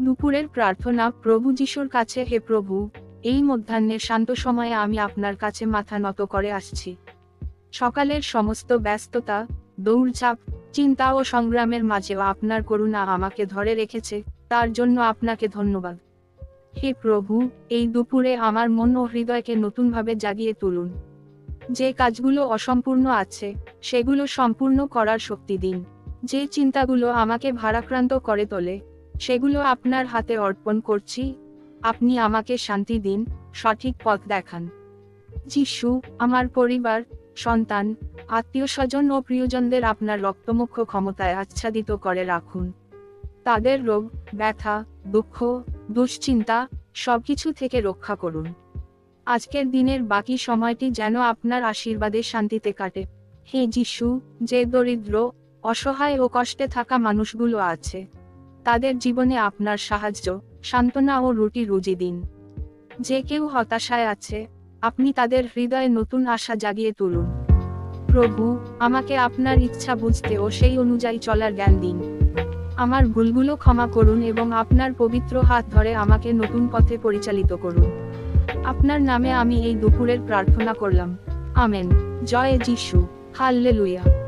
দুপুরের প্রার্থনা, প্রভু যিশুর কাছে, হে প্রভু, এই মধ্যাহ্নের শান্ত সময়ে আমি আপনার কাছে মাথা নত করে আসছি। সকালের সমস্ত ব্যস্ততা, দৌড়ঝাঁপ, চিন্তা ও সংগ্রামের মাঝেও আপনার করুণা আমাকে ধরে রেখেছে, তার জন্য আপনাকে ধন্যবাদ। হে প্রভু, এই দুপুরে আমার মন ও হৃদয়কে নতুনভাবে জাগিয়ে তুলুন। যে কাজগুলো অসম্পূর্ণ আছে, সেগুলো সম্পূর্ণ করার শক্তি দিন। যে চিন্তাগুলো আমাকে ভারাক্রান্ত করে তোলে সেগুলো আপনার হাতে অর্পণ করছি। আপনি আমাকে শান্তি দিন, সঠিক পথ দেখান। যিশু, আমার পরিবার, সন্তান আত্মীয় স্বজন ও প্রিয়জনদের আপনার রক্তমুখ্য ক্ষমতায় আচ্ছাদিত করে রাখুন। তাদের রোগ, ব্যথা, দুঃখ, দুশ্চিন্তা, সবকিছু থেকে রক্ষা করুন। আজকের দিনের বাকি সময়টি যেন আপনার আশীর্বাদে শান্তিতে কাটে। হে যিশু, যে দরিদ্র, অসহায় ও কষ্টে থাকা মানুষগুলো আছে তাদের জীবনে আপনার সাহায্য, সান্ত্বনা ও রুটি রুজি দিন। যে কেউ হতাশায় আছে, আপনি তাদের হৃদয়ে নতুন আশা জাগিয়ে তুলুন। প্রভু, আমাকে আপনার ইচ্ছা বুঝতে ও সেই অনুযায়ী চলার জ্ঞান দিন। আমার ভুলগুলো ক্ষমা করুন এবং আপনার পবিত্র হাত ধরে আমাকে নতুন পথে পরিচালিত করুন। আপনার নামে আমি এই দুপুরের প্রার্থনা করলাম। আমেন। জয় যিশু। হাল্লেলুয়া।